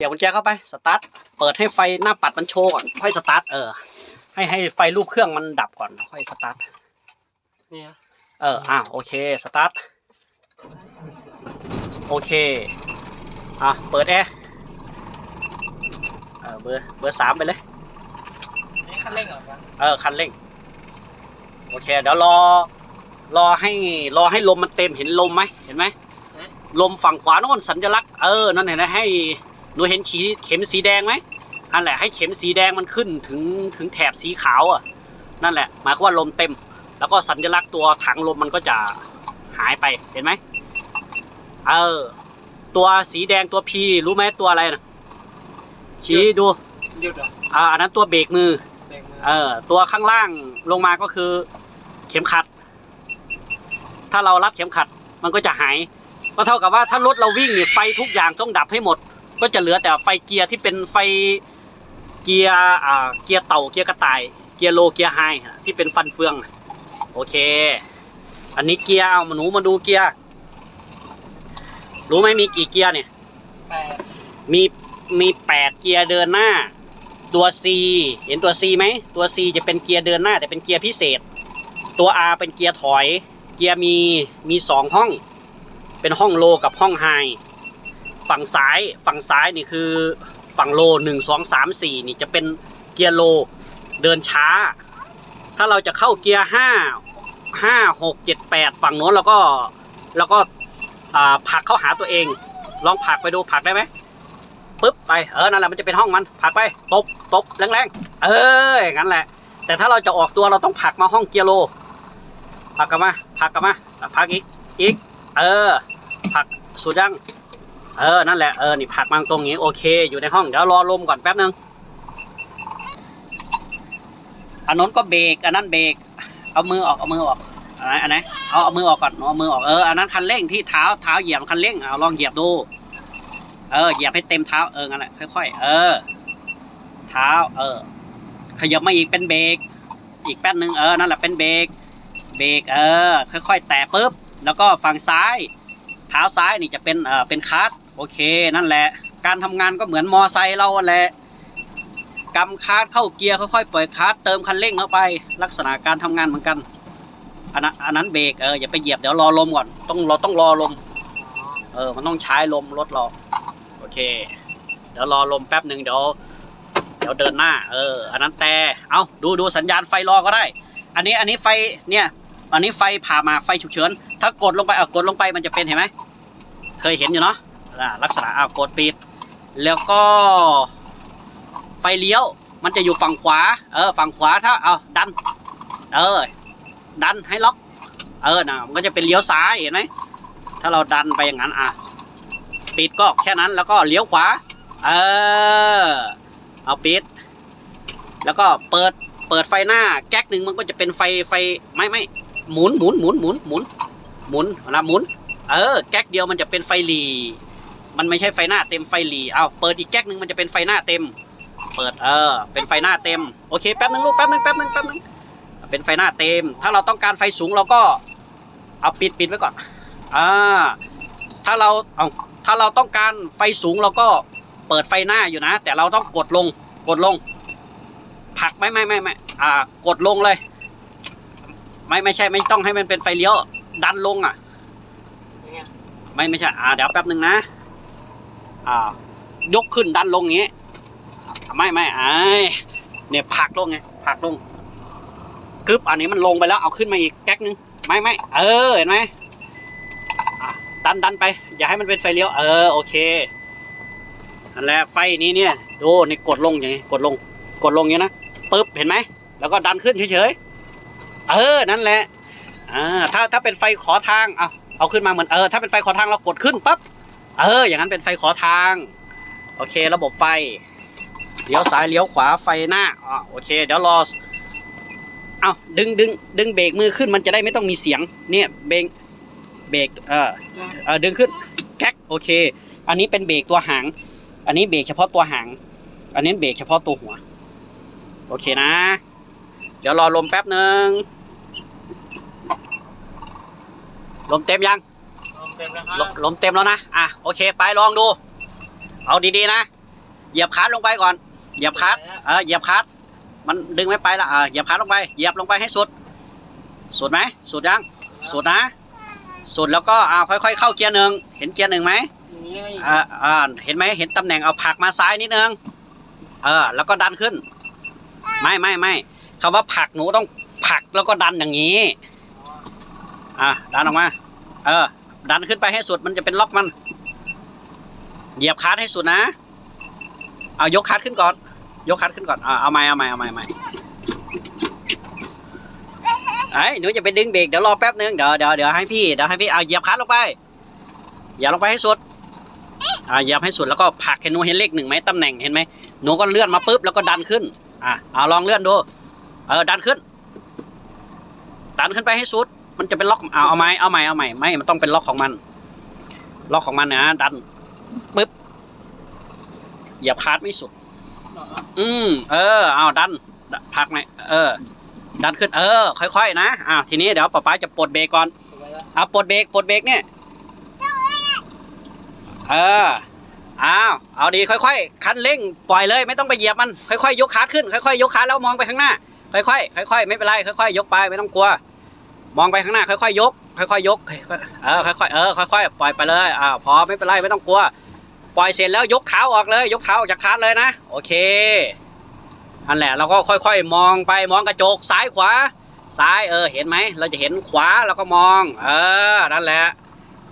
เดี๋ยวกุญแจเข้าไป สตาร์ท เปิดให้ไฟหน้าปัดมันโชว์ก่อน ค่อยสตาร์ท เออ ให้ให้ไฟรูปเครื่องมันดับก่อน ค่อยสตาร์ทเนี่ยเออ อะโอเค สตาร์ท โอเค อะ เปิดแอร์ เออ เบอร์ เบอร์สามไปเลย นี่คันเร่งเหรอครับเออ คันเร่ง โอเค เดี๋ยวรอ รอให้ รอให้ลมมันเต็ม เห็นลมไหม เห็นไหม ลมฝั่งขวาโน่นสัญลักษณ์ เออ นั่นเห็นไหมให้ หนูเห็นขีเข็มสีแดงไหมนั่นแหละให้เข็มสีแดงมันขึ้นถึงถึงแถบสีขาวอะนั่นแหละ หมายความว่าลมเต็ม แล้วก็สัญลักษณ์ตัวถังลมมันก็จะหายไปเห็นไหมเออตัวสีแดงตัวพีรู้ไหมตัวอะไรนะชี้ดูหยุดเหรออ่าอันนั้นตัวเบรกมือเบรกมือเออตัวข้างล่างลงมาก็คือ เข็มขัด ถ้าเรารัดเข็มขัดมันก็จะหายก็เท่ากับว่าถ้ารถเราวิ่งเนี่ยไฟทุกอย่างต้องดับให้หมด ก็จะเหลือแต่ไฟเกียร์ที่เป็นไฟเกียร์อ่าเกียร์เต่าเกียร์กระต่าย เกียร์โลเกียร์ไฮที่เป็นฟันเฟืองโอเค อันนี้เกียร์เอามาหนูมาดูเกียร์รู้ไหมมีกี่เกียร์เนี่ยแปดมีมีแปดเกียร์เดินหน้า ตัว C เห็นตัว C ไหมตัว C จะเป็นเกียร์เดินหน้า แต่เป็นเกียร์พิเศษ ตัว R เป็นเกียร์ถอย เกียร์มีมีสองห้อง เป็นห้องโลกับห้องไฮ ฝั่งซ้ายฝั่งซ้ายนี่คือฝั่งโลหนึ่งสองสามสี่นี่จะเป็นเกียร์โลเดินช้า ถ้าเราจะเข้าเกียร์ห้าห้าหกเจ็ดแปดฝั่งโน้นเราก็เราก็ผักเข้าหาตัวเอง ลองผักไปดูผักได้ไหมปึ๊บไปเออนั่นแหละมันจะเป็นห้องมันผักไปตบตบแรงๆเอออย่างนั้นแหละ แต่ถ้าเราจะออกตัวเราต้องผักมาห้องเกียร์โลผักกลับมาผักกลับมาผักอีกอีก เออผักสุดยัง เออ นั่นแหละ เออ นี่ผักมาตรงนี้โอเค อยู่ในห้อง เดี๋ยวรอลมก่อนแป๊บนึง อันนั้นก็เบรก อันนั้นเบรก เอามือออก เอามือออก อันไหน อันไหน เอาเอามือออกก่อน เอามือออก เออ อันนั้นคันเร่งที่เท้า เท้าเหยียบคันเร่ง เอาลองเหยียบดู เออ เหยียบให้เต็มเท้า เออ งั้นแหละ ค่อยๆ เออ เท้า เออ ขยับมาอีกเป็นเบรก อีกแป๊บนึง เออ นั่นแหละเป็นเบรก เบรก เออ ค่อยๆ แตะปุ๊บ แล้วก็ฝั่งซ้าย เท้าซ้ายนี่จะเป็น เออเป็นคลัตช์ โอเคนั่นแหละ การทำงานก็เหมือนมอไซค์เราแหละกำคลัตช์เข้าเกียร์ค่อยๆปล่อยคลัตช์เติมคันเร่งเข้าไป ลักษณะการทำงานเหมือนกันอันนั้นอันนั้นเบรกเอออย่าไปเหยียบเดี๋ยวรอลมก่อนต้องเราต้องรอลม เออ มันต้องใช้ลมรถเราโอเค เดี๋ยวรอลมแป๊บหนึ่งเดี๋ยวเดี๋ยวเดินหน้า เออ อันนั้นแต่เอาดูดูสัญญาณไฟรอก็ได้ อันนี้อันนี้ไฟเนี่ย อันนี้ไฟผ่ามาไฟฉุกเฉิน ถ้ากดลงไปเอะกดลงไปมันจะเป็นเห็นไหมเคยเห็นอยู่เนาะ อ่าลักษณะอะกดปิด แล้วก็ ไฟเลี้ยว มันจะอยู่ฝั่งขวา เออ ฝั่งขวาถ้าเอาดัน เออ ดันให้ล็อก เออนะมันก็จะเป็นเลี้ยวซ้ายเห็นไหมถ้าเราดันไปอย่างนั้นอะปิดก็แค่นั้นแล้วก็เลี้ยวขวา เออ เอาปิด แล้วก็เปิดเปิดไฟหน้าแก๊กหนึ่งมันก็จะเป็นไฟไฟไม่ไม่หมุนหมุนหมุนหมุนหมุนหมุนนะหมุน เออ แก๊กเดียวมันจะเป็นไฟหลี มันไม่ใช่ไฟหน้าเต็มไฟหลีเอาเปิดอีกแก๊กหนึ่งมันจะเป็นไฟหน้าเต็ม เปิดเออ เป็นไฟหน้าเต็ม โอเคแป๊บนึงลูกแป๊บนึงแป๊บนึงแป๊บนึงเป็นไฟหน้าเต็ม ถ้าเราต้องการไฟสูงเราก็เอาปิดปิดไว้ก่อน อ่า ถ้าเราเอาถ้าเราต้องการไฟสูงเราก็เปิดไฟหน้าอยู่นะ แต่เราต้องกดลง กดลงผลักไม่ไม่ไม่ไม่อ่า กดลงเลย ไม่ไม่ใช่ไม่ต้องให้มันเป็นไฟเลี้ยว ดันลงอะยังไงไม่ไม่ใช่ อ่าเดี๋ยวแป๊บหนึ่งนะ อ่ายกขึ้นดันลงอย่างงี้ ไม่ไม่ไอ้เนี่ยผลักลงไงผลักลงกึบอันนี้มันลงไปแล้วเอาขึ้นมาอีกแก๊กนึงไม่ไม่เออเห็นไหมดันดันไป อย่าให้มันเป็นไฟเลี้ยวเออโอเคนั่นแหละไฟนี้เนี่ยดูนี่กดลงอย่างงี้กดลง กดลงอย่างนี้นะปึ๊บเห็นไหมแล้วก็ดันขึ้นเฉยๆเออนั่นแหละอ่าถ้าถ้าเป็นไฟขอทางเอาเอาขึ้นมาเหมือนเออถ้าเป็นไฟขอทางเรากดขึ้นปั๊บ เออ อย่างนั้นเป็นไฟขอทาง โอเค ระบบไฟ เลี้ยวซ้ายเลี้ยวขวาไฟหน้าอ่าโอเค เดี๋ยวรอ เอาดึงดึงดึงเบรกมือขึ้นมันจะได้ไม่ต้องมีเสียง เนี่ย เบรกเบรกเออเออดึงขึ้นแก๊กโอเค อันนี้เป็นเบรกตัวหาง อันนี้เบรกเฉพาะตัวหาง อันนี้เบรกเฉพาะตัวหัว โอเคนะ เดี๋ยวรอลมแป๊บหนึ่งลมเต็มยัง เต็มแล้วครัลบลมเต็มแล้วนะ อะ โอเค ไปลองดู เอาดีๆนะ เหยียบคลัดลงไปก่อน เหยียบคลัดเออ เหยียบคลัดมันดึงไม่ไปละเออเหยียบคลัดลงไป เหยียบลงไปให้สุด สุดไหม สุดยัง สุดนะ สุดแล้วก็ อ่า ค่อยๆ เข้าเกียร์หนึ่ง เห็นเกียร์หนึ่งไหมอย่างนี้ก็อีกอ่าอ่า เห็นไหม เห็นตำแหน่งเอาผลักมาซ้ายนิดนึง เออ แล้วก็ดันขึ้น ไม่ไม่ไม่คำว่าผลักหนูต้องผลักแล้วก็ดันอย่างนี้ อะดันออกมา เออ ดันขึ้นไปให้สุดมันจะเป็นล็อกมัน เหยียบคลัดให้สุดนะ เอายกคลัดขึ้นก่อน ยกคลัดขึ้นก่อนเอาใหม่เอาใหม่เอาใหม่เอาใหม่ไอ้หนูจะไปดึงเบรกเดี๋ยวรอแป๊บนึงเดี๋ยวเดี๋ยวเดี๋ยวให้พี่เดี๋ยวให้พี่เอาเหยียบคลัดลงไปเหยียบลงไปให้สุดอ่าเหยียบให้สุดแล้วก็ผลักเห็นหนูเห็นเลขหนึ่งไหมตำแหน่งเห็นไหมหนูก็เลื่อนมาปุ๊บแล้วก็ดันขึ้น อะเอาลองเลื่อนดู เออดันขึ้น ดันขึ้นไปให้สุด มันจะเป็นล็อกเอาเอาไหมเอาใหม่เอาใหม่ไม่มันต้องเป็นล็อกของมัน ล็อกของมันนะดันปึ๊บเหยียบคาร์ดไม่สุด อืมเออเอาดันพักไหมเออ ดันขึ้นเออ ค่อยๆนะอ่าทีนี้เดี๋ยวป๊าป๊าจะปลดเบรกก่อนเอาปลดเบรกปลดเบรกเนี่ยเอออ้าวเอาดีค่อยๆ คันเร่งปล่อยเลยไม่ต้องไปเหยียบมันค่อยๆยกขาขึ้นค่อยๆยกขาแล้วมองไปข้างหน้า ค่อยๆค่อยๆไม่เป็นไรค่อยๆยกไปไม่ต้องกลัว มองไปข้างหน้าค่อยๆยก ค่อยๆยกค่อยๆเออค่อยๆเออค่อยๆปล่อยไปเลยอ่าพอไม่เป็นไรไม่ต้องกลัว ปล่อยเสร็จแล้วยกเท้าออกเลย ยกเท้าออกจากคาร์ทเลยนะโอเคอันแหละเราก็ค่อยๆ มองไปมองกระจกซ้ายขวา ซ้ายเออเห็นไหมเราจะเห็นขวาเราก็มอง เออนั่นแหละ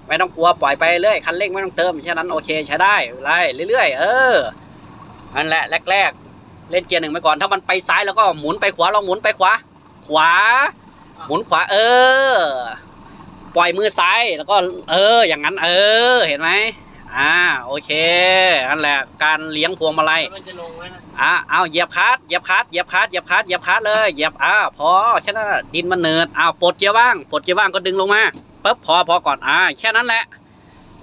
ไม่ต้องกลัวปล่อยไปเรื่อยคันเร่งไม่ต้องเติมแค่นั้นโอเคใช้ได้ไล่เรื่อยๆ เออนั่นแหละแรกๆเล่นเกียร์หนึ่งไปก่อนถ้ามันไปซ้ายแล้วก็หมุนไปขวาลองหมุนไปขวา ขวา หมุนขวา เออ ปล่อยมือซ้ายแล้วก็ เออ อย่างนั้น เออ เห็นไหมอ่าโอเคนั่นแหละการเลี้ยงพวงมาลัยแล้วมันจะลงไว้นะอะเอาเหยียบคลัดเหยียบคลัดเหยียบคลัดเหยียบคลัดเหยียบคลัดเลยเหยียบอ่าพอแค่นั้นน่ะดินมันเนิดอ้าวปลดเกียร์ว่างปลดเกียร์ว่างก็ดึงลงมาปุ๊บพอพอก่อนอ่าแค่นั้นแหละ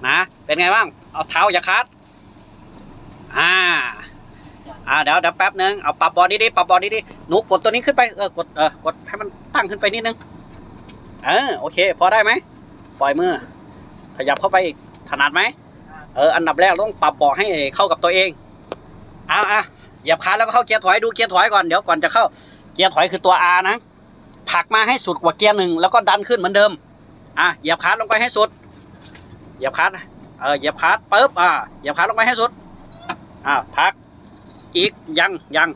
นะเป็นไงบ้างเอาเท้าอย่าคลัดอ่า อ่าเดี๋ยวเดี๋ยวแป๊บนึงเอาปรับบอดี้ดิปรับบอดี้ดิหนูกดตัวนี้ขึ้นไปเออกดเออกดให้มันตั้งขึ้นไปนิดนึงเออโอเค พอได้ไหมปล่อยมือ ขยับเข้าไปถนัดไหมเอออันดับแรกต้องปรับเบาะให้เข้ากับตัวเองอ่าอะเหยียบคลันแล้วก็เข้าเกียร์ถอยดูเกียร์ถอยก่อนเดี๋ยวก่อนจะเข้าเกียร์ถอยคือตัว R นะผักมาให้สุดกว่าเกียร์หนึ่งแล้วก็ดันขึ้นเหมือนเดิมอะเหยียบคลันลงไปให้สุดเหยียบคลันเออเหยียบคลันปุ๊บอะเหยียบคลันลงไปให้สุดอะพัก อีกยังยัง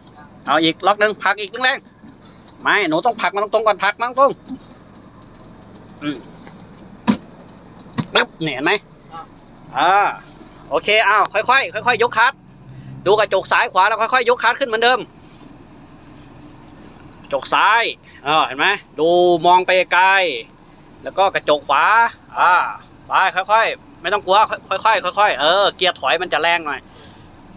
เอาอีกล็อกหนึ่งพักอีกแรงๆไม่หนูต้องผลักมันตรงๆก่อนผลักมันตรงอืมปึ๊บเนี่ยเห็นไหมอ่าโอเคอ้าวค่อยๆค่อยๆยกคลันดูกระจกซ้ายขวาแล้วค่อยๆยกคาร์ดขึ้นเหมือนเดิมกระจกซ้ายเออเห็นไหมดูมองไปไกล แล้วก็กระจกขวา อ่า ไปค่อยๆ ไม่ต้องกลัว ค่อยๆ ค่อยๆ เออ เกียร์ถอยมันจะแรงหน่อย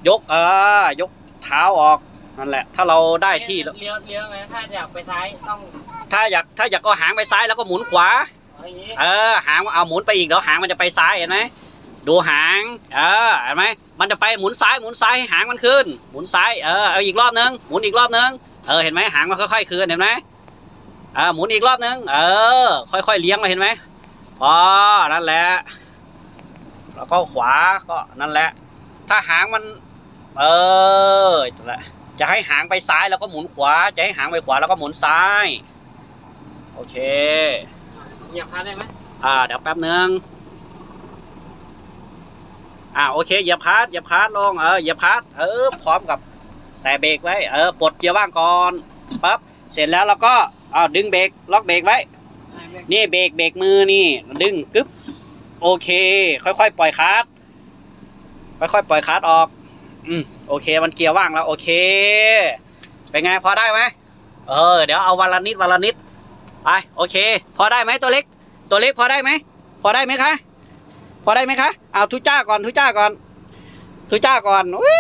ยก เออ ยก เท้าออกนั่นแหละ ถ้าเราได้ที่แล้วเลี้ยวเลี้ยวไงถ้าอยากไปซ้ายต้องถ้าอยากถ้าอยากก็หางไปซ้ายแล้วก็หมุนขวาเอาอย่างนี้เออ หางเอาหมุนไปอีกเดี๋ยวหางมันจะไปซ้ายเห็นไหมดูหาง เออเห็นไหมมันจะไปหมุนซ้ายหมุนซ้ายให้หางมันขึ้น หมุนซ้ายเออเอาอีกรอบนึงหมุนอีกรอบนึงเออเห็นไหมหางมันค่อยๆคืนเห็นไหมเออหมุนอีกรอบนึงเออ ค่อยๆเลี้ยงมาเห็นไหมพอนั่นแหละแล้วก็ขวาก็นั่นแหละ ถ้าหางมัน เออนั่นแหละจะให้หางไปซ้ายแล้วก็หมุนขวา จะให้หางไปขวาแล้วก็หมุนซ้าย โอเคเหยียบคลันได้ไหมอ่าเดี๋ยวแป๊บนึงอ่าโอเคเหยียบคลัดเหยียบคลัดลงเออเหยียบคลัดเออพร้อมกับ แต่เบรกไว้เออปลดเกียร์ว่างก่อนปั๊บเสร็จแล้วเราก็อ่าดึงเบรกล็อกเบรกไว้อ่าเบรกนี่เบรกเบรกมือนี่ดึงกึ๊บโอเค ค่อยๆปล่อยคลัดค่อยๆปล่อยคลัดออก อืมโอเค มันเกียร์ว่างแล้ว โอเค เป็นไงพอได้ไหมเออ เดี๋ยวเอาวันละนิดวันละนิดไปโอเค พอได้ไหมตัวเล็ก ตัวเล็กพอได้ไหมพอได้ไหมคะพอได้ไหมคะเอาทุจ้าก่อนทุจ้าก่อนทุจ้าก่อนอุ้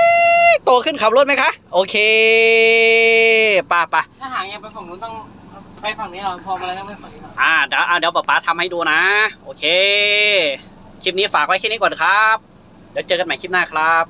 ยโตขึ้นขับรถไหมคะโอเคป่าป่าถ้าหางยังไปฝั่งนู้นต้องไปฝั่งนี้เราพอมาแล้วต้องไปฝั่งนี้เราอ่าเดี๋ยวอ่าเดี๋ยวป๊าป๊าทำให้ดูนะ โอเค คลิปนี้ฝากไว้แค่นี้ก่อนครับ เดี๋ยวเจอกันใหม่คลิปหน้าครับ